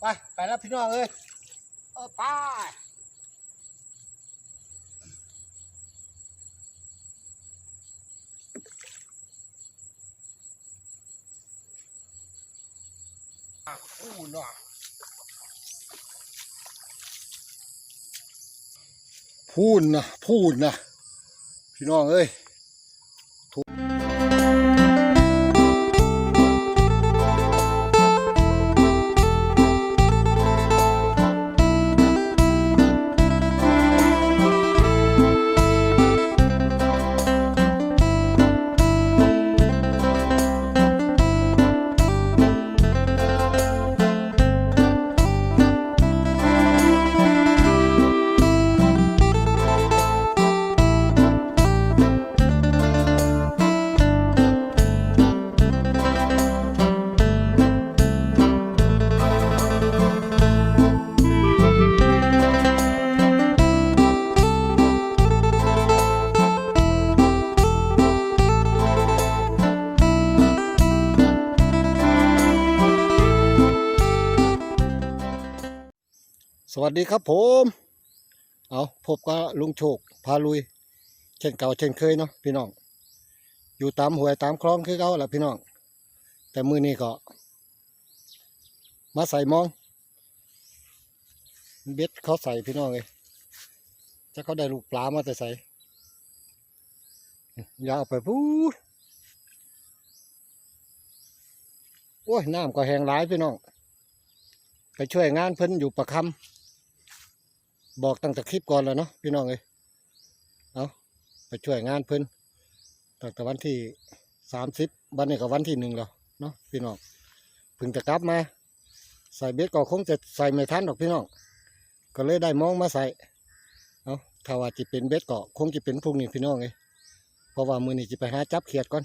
ไป ไปแล้วพี่น้องเอ้ยเออไปอู้นะพูดนะพูดนะพี่น้องเอ้ย สวัสดีครับผม เอาพบกับลุงโชค พาลุย เช่นเก่าเช่นเคยเนาะพี่น้อง อยู่ตามหวยตามคลองคือเก่าแหละพี่น้อง แต่มือนี้ก็ มาใส่มอง เบ็ดเขาใส่พี่น้องเลยจะเขาได้ลูกปลามาแต่ใส่อยาเอาไปพูดโอ้ยน้ำก็แห้งหลายพี่น้องไปช่วยงานเพิ่นอยู่ประคำ บอกตั้งแต่คลิปก่อนแล้วเนาะพี่น้องเอ้ยเอาไปช่วยงานเพิ่นตั้งแต่วันที่สามสิบวันนี้ก็วันที่หนึ่งแล้วเนาะพี่น้องเพิ่งจะกลับมา ใส่เบ็ดก็คงจะใส่ไม่ทันหรอกพี่น้องก็เลยได้มองมาใส่เอาถ้าว่าจะเป็นเบ็ดก็คงจะเป็นพรุ่งนี้พี่น้องเอ้ยเพราะว่ามือนี้จะไปหาจับเขียดก่อน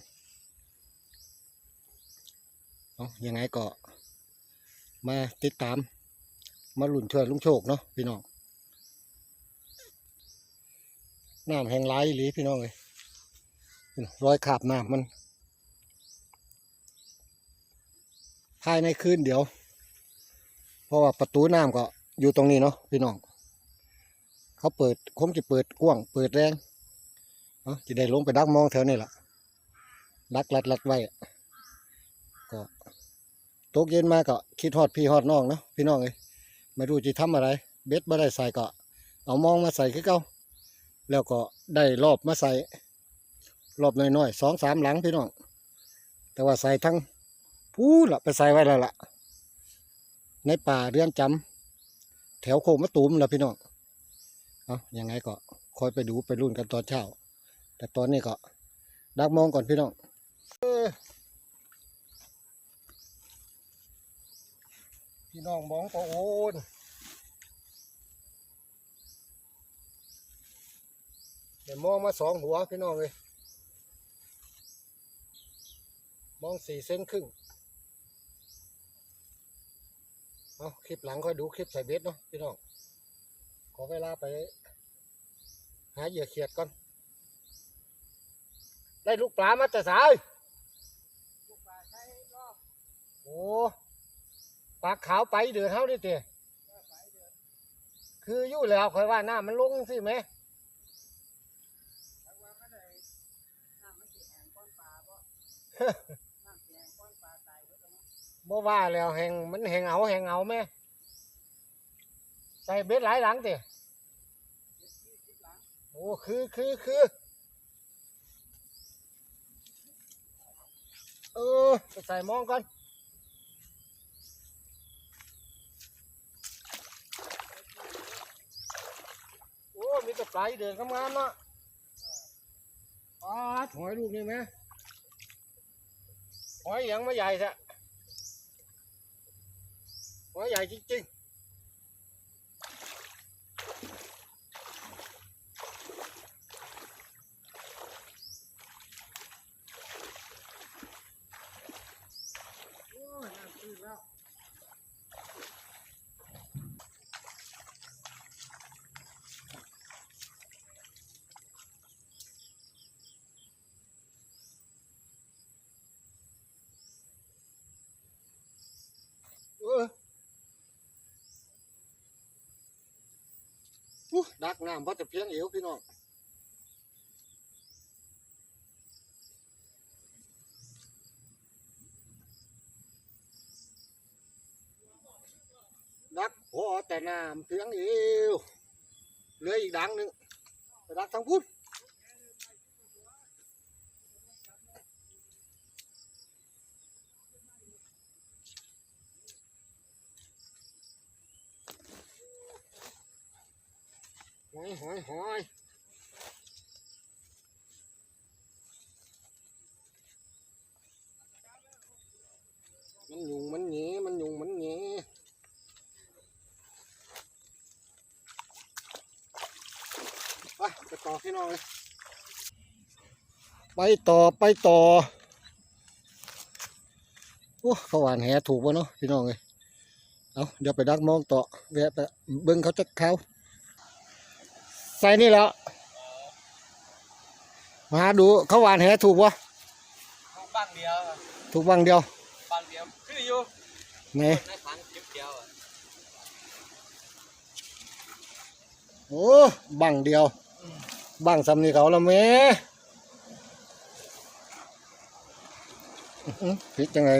เอายังไงก็มาติดตาม มาหลุนช่วยลุงโชคเนาะพี่น้อง น้ำแห้งไหลายอีหลีพี่น้องเลยรอยขาบน้ำมัน ภายในคืนเดี๋ยว เพราะว่าประตูน้ำก็อยู่ตรงนี้เนาะพี่น้อง เขาเปิดคงจะเปิดกว้าง เปิดแรงเนาะจะได้ลงไปดักมองแถวนี้แหละดักลัดลัดไว้ก็ตกเย็นมาก็คิดฮอดพี่ฮอดน้องเนาะพี่น้องเอ้ยไม่รู้จะทำอะไร เบ็ดม่ได้ใส่ก็เอามองมาใส่คือเก่า แล้วก็ได้รอบมาใส่รอบน้อยๆสองสามหลังพี่น้องแต่ว่าใส่ทั้งพูละไปใส่ไว้แล้วล่ะในป่าเรือนจำแถวโคมะตูมแล้วพี่น้องเอายังไงก็คอยไปดูไปรุ่นกันตอนเช้า แต่ตอนนี้ก็ดักมองก่อนพี่น้องพี่น้องมองก็โอน เดี๋ยวมองมาสองหัวพี่น้องเลยมองสี่เซนครึ่งเอาคลิปหลังค่อยดูคลิปใส่เบ็ดเนาะพี่น้องขอเวลาไป หาเหยื่อเขียดก่อน ได้ลูกปลามาแต่สายโอ้ปลาขาวไปเดือดเท่านี่เตี้ยคืออยู่แล้วคอยว่าน้ามันลงสิไหม บ่ว่าแล้วแหงมันแหงเอาแหงเอาไหมใส่เบ็ดหลายหลังเตี้ยโอ้คือคือคือเออไปใส่มองก่อนโอ้มีแต่ปลายเดินกำงามเนาะปลาหอยลูกนี่ไหม หอยยังไม่ใหญ่ซะหอยใหญ่จริงๆโอ้ยน้ำตื้นแล้ว เออ ดักน้ำเพราะจะเพียงเอวพี่น้องดักพอแต่น้ำเพียงเอวเหลืออีกดังหนึ่งดักทั้งพุ้น หอยหอยหอยมันยุงมันหนีมันยุงมันหนีไปไปต่อพี่น้องเลยไปต่อไปต่อโอ้เขาหวานแหถูกวะเนาะพี่น้องเลยเอาเดี๋ยวไปดักมองต่อแวะไปเบิ้งเขาจะเขา ใส่นี่แล้ว มาหาดูเขาหวานแหถูกวะบ้างเดียวอะถูกบังเดียวบ้างเดียวคืออยู่ไหนในถังคลิปเดียวอะโอ้บังเดียว บังสำนีเขาละแม่อื้อหือผิดจังไง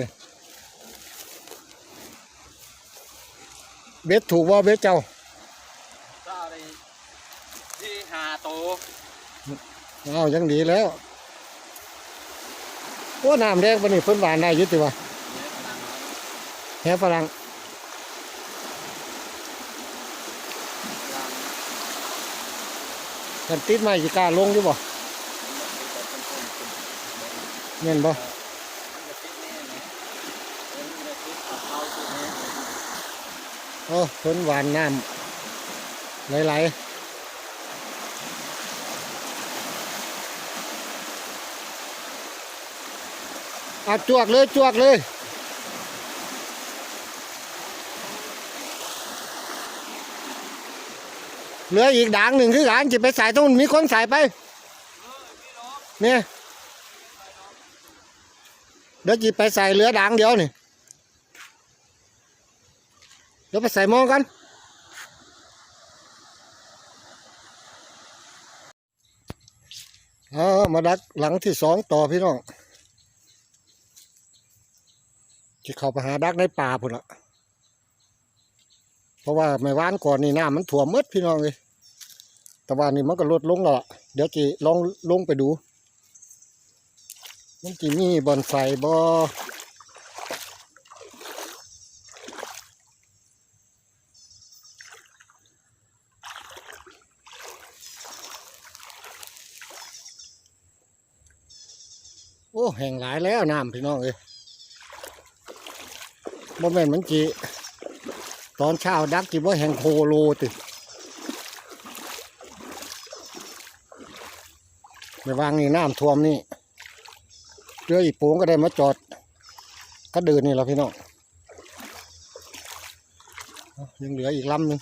เบ็ดถูกว่าเบ็ดเจ้า ก็อะไรที่หาโต เอายังดีแล้วโอ้น้ำแดงปนี่เพิ่นหวานได้ยุติวะแฮฝรั่งกันติดไม้สิกล้าลงอยู่บ่เงิน่เลยเออมันจะติดเอาเอาสิแน่โอ้เพิ่นหวานน้ำไหลๆ เอาจวกเลยจวกเลยเหลืออีกด่างหนึ่งคือหลานจะไปใส่ตรงมีคนใส่ไปเนี่ยเดี๋ยวจีไปใส่เหลือด่างเดียวนี่เดี๋ยวไปใส่มองกันเอามาดักหลังที่สองต่อพี่น้อง จะเข้าไปหาดักในป่าพุ่นละเพราะว่าไม่วานก่อนนี่น้ำมันถ่วมมืดพี่น้องเลยแต่ว่านี่มันก็ลดลงแล้วล่ะเดี๋ยวจีลองลงไปดู มันจีมีบอนไฟบ่โอ้แห้งหลายแล้วน้ำพี่น้องเอ้ย บ่แม่นมันจีตอนเช้าดักจีบ่แห้งโพโลติในวางนี่น้ำท่วมนี่เรืออีโปงก็ได้มาจอด ก็เดินนี่แหละพี่น้องยังเหลืออีกลำหนึ่ง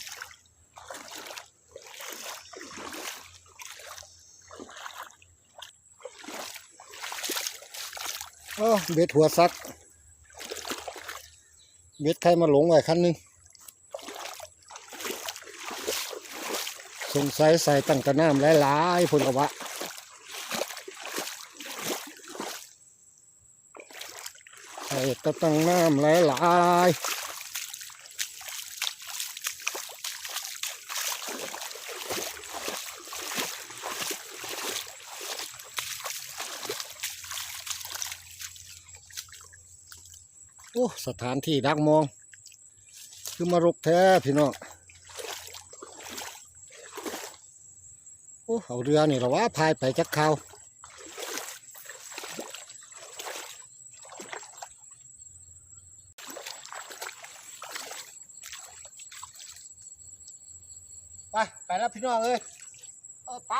โอ้เบ็ดหัวซัก เบ็ดใครมาหลงไว้คันนึงสงสัยใส่ตั้งกระน้ำหลายๆพุ่นกะวะใส่ตั้งน้ำหลายหลายโอ้ สถานที่ดักมอง คือมารกแท้พี่น้องโอ้เอาเรือนี่เหรอวะพายไปจักเขาไป ไปแล้วพี่น้องเอ้ยเออไป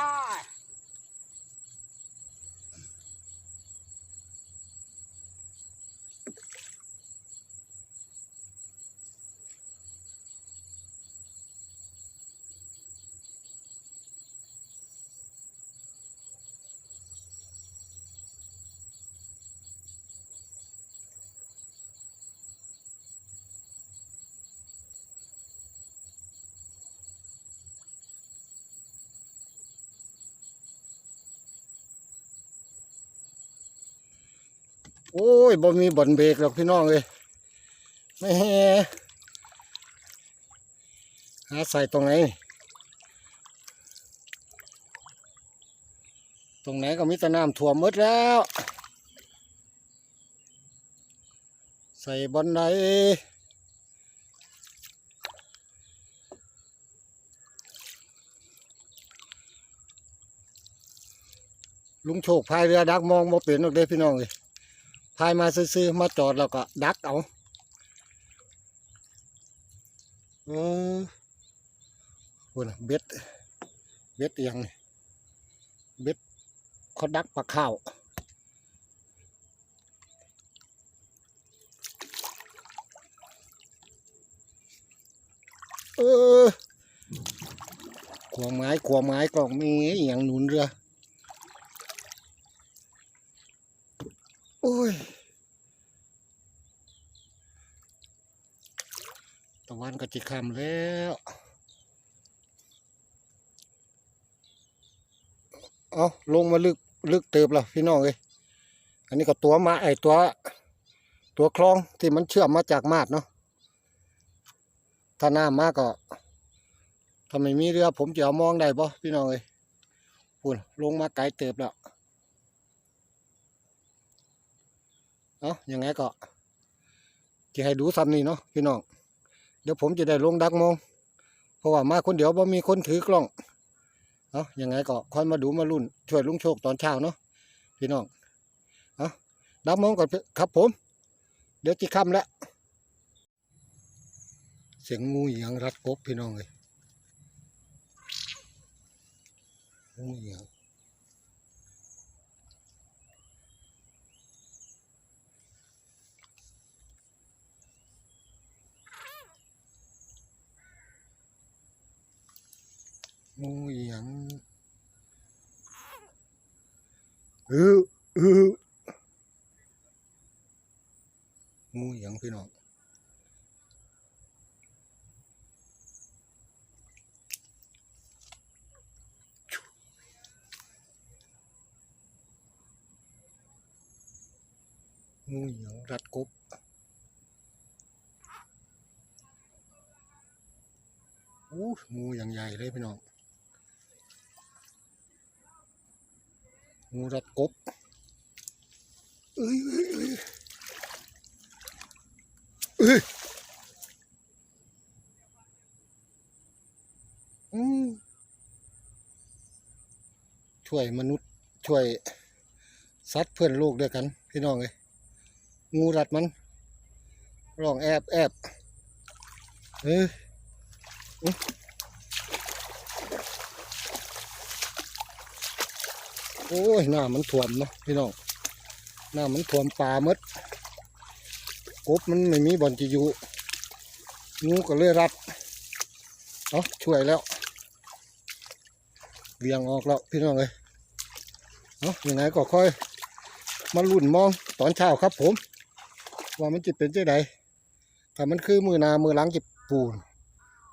โอ้ยบ่มีบ่อนเบรกหรอกพี่น้องเลยไม่แฮหาใส่ตรงไหน ตรงไหนก็มีแต่น้ำท่วมมดแล้ว ใส่บอนไดลุงโชคพายเรือดักมองบ่เป็นหรอกเด้พี่น้องเลย พายมาซื้อๆมาจอดแล้วก็ดักเอาเออคุณเบ็ด เบ็ดเอียงเบ็ดเขาดักปลาข้าวเออขวางไม้ขวางไม้กล่องมีอย่างหนุนเรือ โอ้ยตะวันก็จิคำแล้วเอาลงมาลึกลึกเติบแล้วพี่น้องเอ้ยอันนี้ก็ตัวมาไอตัว ตัวคลองที่มันเชื่อมมาจากมาดเนาะถ้าน้ำมากก็ถ้าไม่มีเรือผมจะเอามองได้ปะพี่น้องเอ้ยปุ่นลงมาไกลเติบแล้ว เอาอย่างไงก็จะให้ดูซ้ำนี่เนาะพี่น้อง เดี๋ยวผมจะได้ลงดักมอง เพราะว่ามาคนเดียวบ่มีคนถือกล้อง เอาอย่างไงก็ค่อยมาดูมารุ่น ช่วยลุงโชคตอนเช้าเนาะพี่น้อง เอาดักมองก่อนครับผม เดี๋ยวจะค่ำแล้ว เสียงงูเหยียงรัดกบพี่น้องเลยงูเหยียง งูเหยียงเออเอองูเหยียงพี่น้องงูเหยียงรัดกบโอ้งูอย่างใหญ่เลยพี่น้อง งูรัดกบเอ้ยเอ้ยเอ้ยเอ้ยอืมช่วยมนุษย์ช่วยสัตว์เพื่อนโลกด้วยกัน พี่น้องเลยงูรัดมันร้องแอบแอบเอ้ยอื้ โอ้ยหน้ามันท่วมเนาะพี่น้องหน้ามันท่วมป่าหมดกบมันไม่มีบอนจะอยู่งูก็เลยรัดเอาช่วยแล้วเบี่ยงออกแล้วพี่น้องเลยเอายังไงก็ค่อย มาลุ่นมองตอนเช้าครับผม ว่ามันจะเป็นเจ้าใดถ้ามันคือมือนามือหลังจะปูน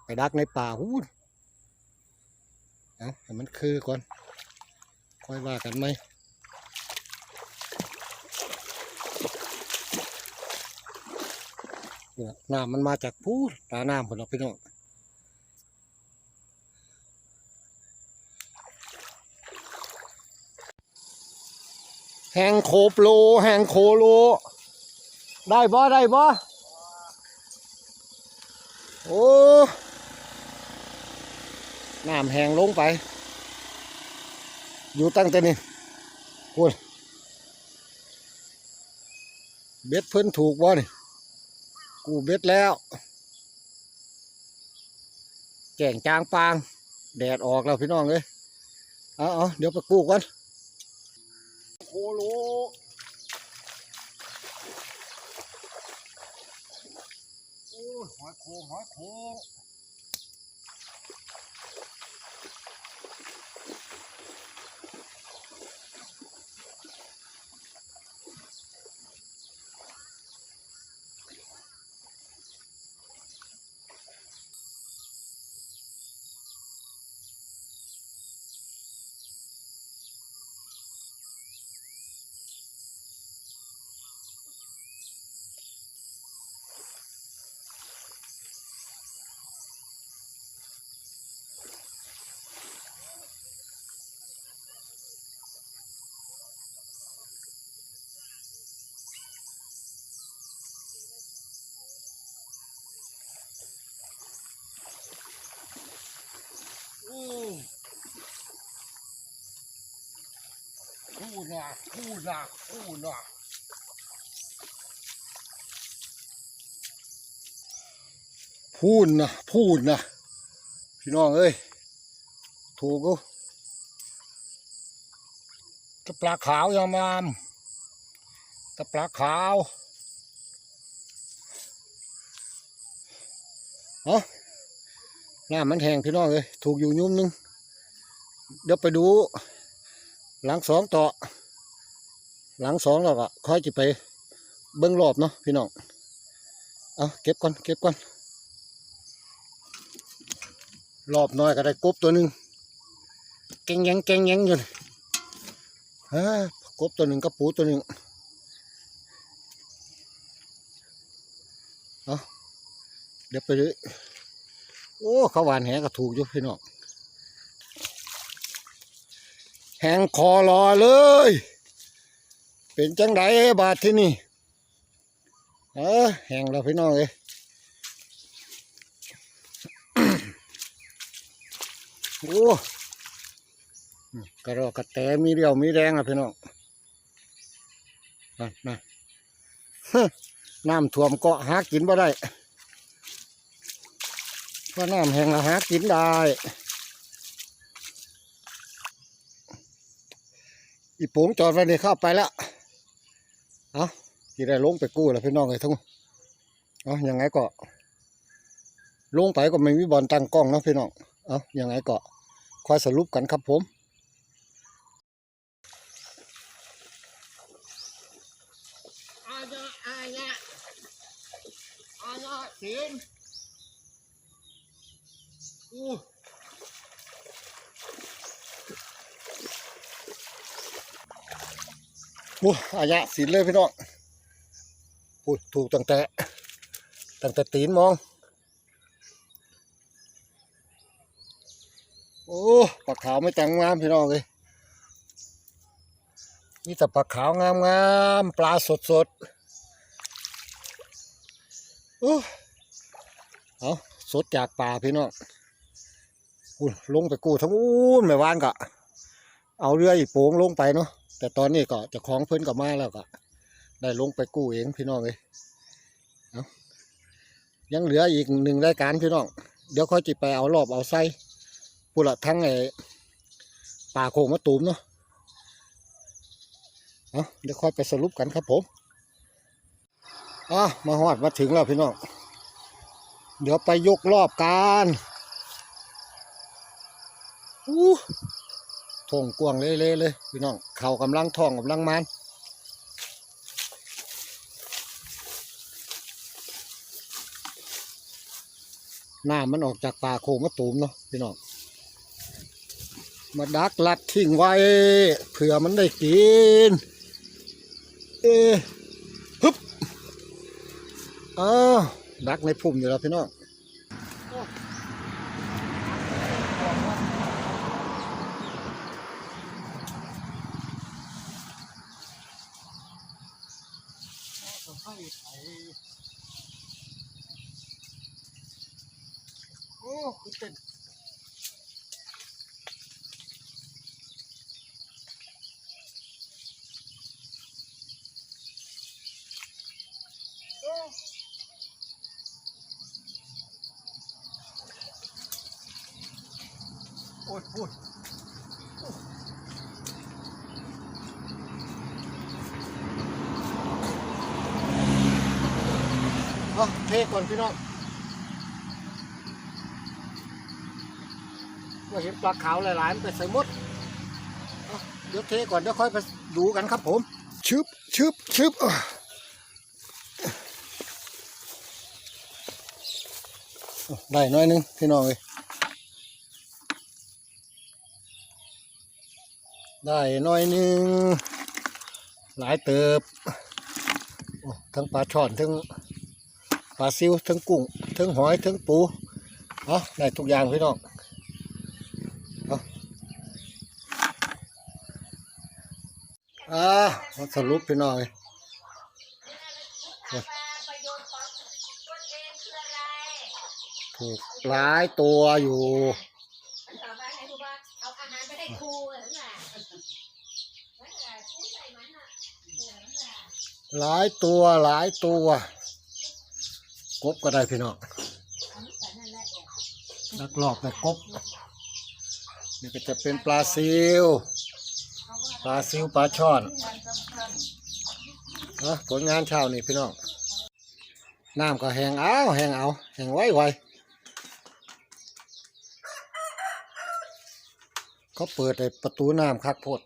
ไปดักในป่าหูนเอาให้มันคือก่อน ค่อยว่ากันไหมเนี่ยน้ำมันมาจากพูตาน้ำผลพี่น้องแหงโคโปโลแหงโคโล ได้บ่ได้บ่โอ้ น้ำแหงลงไป อยู่ตั้งแต่นี่คุณเบ็ดเพิ่นถูกบ่นี่กูเบ็ดแล้ว แก่งจางปาง แดดออกแล้วพี่น้องเลยเอาเอาเดี๋ยวไปกู้กันโคโลโอ้ยหอยโขงหอยโข นะพูดนะพูดนะพูดนะพูดนะพี่น้องเอ้ยถูกกูตะปลาขาวยามามตะปลาขาวเนาะน้ำมันแห้งพี่น้องเอ้ยถูกอยู่ยุ่มหนึง เดี๋ยวไปดู หลังสองต่อ หลังสองเราก็ค่อยจะไปเบิ้งรอบเนาะพี่น้องเอาเก็บก่อนเก็บก่อนรอบน้อยก็ได้กบตัวหนึ่งเก่งยังเก่งยังอยู่ฮะกบตัวหนึ่งกับปูตัวหนึ่งเอาเดี๋ยวไปดูโอ้เขาหวานแหก็ถูกอยู่พี่น้องแหงคอรอเลย เป็นจังไดบาทที่นี่เออแหงเราพี่น้องเลยโอ้กระรอกกระแตมีเรียวมีแรงอะพี่น้องนั่นนั่นฮึน้ำท่วมเกาะหากินบ่ได้เพราะน้ำแห้งแล้วหากินได้อีโป๋งจอดไว้ในเข้าไปแล้ว เอาที่ได้ลงไปกู้แล้วพี่น้องเลยทั้งเอายังไงก็ลงไปก็ไม่มีบอลตั้งกล้องนะพี่น้องเอายังไงก็คอยสรุปกันครับผมอาญะอาญะอาญะศีลอู้อู้อายะสินเลยพี่น้องพูดถูกตั้งแต่ตั้งแต่ตีนมอง โอ้ปลาขาวไม่แต่งงามพี่น้องเลยนี่แต่ปลาขาวงามงามปลาสดสดโอ้เอาสดจากป่าพี่น้องอุ้ยลงไปกู้ทั้งอู้นแม่วานก็เอาเรืออีโป่งลงไปเนาะ แต่ตอนนี้ก็จะคล้องเพิ่นกับมาแล้วก็ ได้ลงไปกู้เองพี่น้องเลยยังเหลืออีกหนึ่งรายการพี่น้อง เดี๋ยวค่อยจิไปเอารอบเอาไส้พูดละทั้งไอ้ป่าโคงมะตูมเนาะเอาเดี๋ยวค่อยไปสรุปกันครับผมอะมาหอดมาถึงแล้วพี่น้อง เดี๋ยวไปยกรอบกันอู้ ทงกวงเละๆเลยพี่น้องเข่ากำลังท่องกำลังมันน้ำมันออกจากป่าโคงมะตูมเนาะพี่น้องมาดักลัดทิ้งไว้เผื่อมันได้กิน เอ๊ฮึบอ้าวดักในพุ่มอยู่แล้วพี่น้อง คือเต้นโอ้โอ้ยโอ้ยเอาเทก่อนพี่น้อง ว่าเห็นปลาขาวหลายๆมันไปใส่มดเอาเดี๋ยวเทก่อนเดี๋ยวค่อยไปดูกันครับผม ชึบชึบชึบได้น้อยนึงพี่น้องเลยได้น้อยนึง หลายเติบ ทั้งปลาช่อนทั้งปลาซิวทั้งกุ้งทั้งหอยทั้งปู เอาได้ทุกอย่างพี่น้อง อ่ามา สรุปพี่น้อยถูกหลายตัวอยู่หลายตัวหลายตัวกบก็ได้พี่น้องนักหลอกแต่กบนี่ก็จะเป็นปลาซิว ปลาซิวปลาช่อนนะผลงานเช้านี่พี่น้องน้ำก็แห้งเอาแห้งเอาแห้งไวไวเขาเปิดประตูน้ำคักโพด